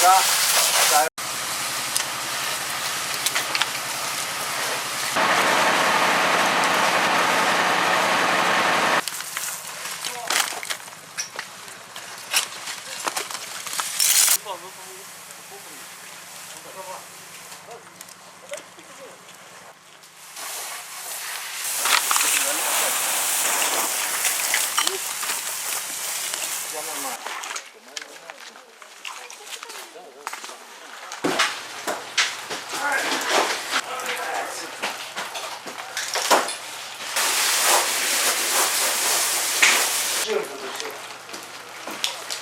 tá? tá. Jangan marah.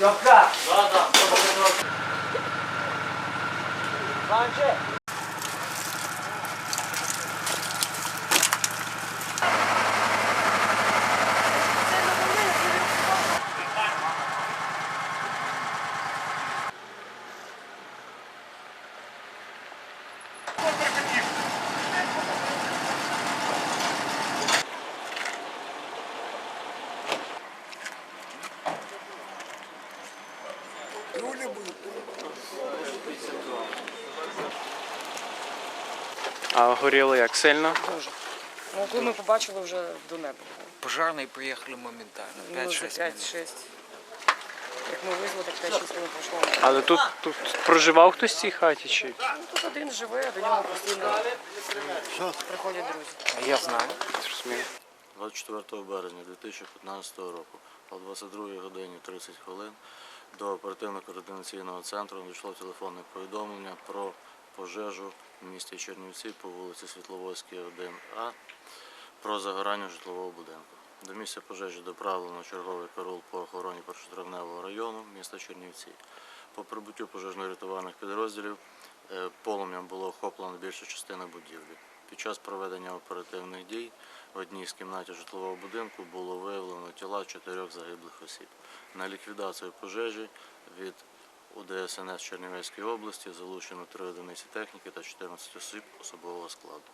Yoksa. Bazen. Sancı. Степка! А горіло як сильно? Дуже. Ну, коли ми побачили вже до неба. Пожарные приехали моментально. Ну, 5-6 5-6. Як ми визвали, так 5-6 минут пройшло. Але тут, тут проживав хтось в цій хаті чи? Ну, тут один живе, до нього постійно приходять друзі. Я знаю. Зрозуміло. 24 березня 2015 року о 22 годині 30 хвилин до оперативно-координаційного центру надійшло телефонне повідомлення про пожежу в місті Чернівці по вулиці Світловодській, 1А про загорання житлового будинку. До місця пожежі доправлено черговий караул по охороні першотравневого району міста Чернівці. По прибуттю пожежно-рятувальних підрозділів е, полум'ям було охоплено більша частина будівлі. Під час проведення оперативних дій в одній з кімнаті житлового будинку було виявлено тіла чотирьох загиблих осіб. На ліквідацію пожежі від УДСНС Чернівецької області залучено три одиниці техніки та 14 осіб особового складу.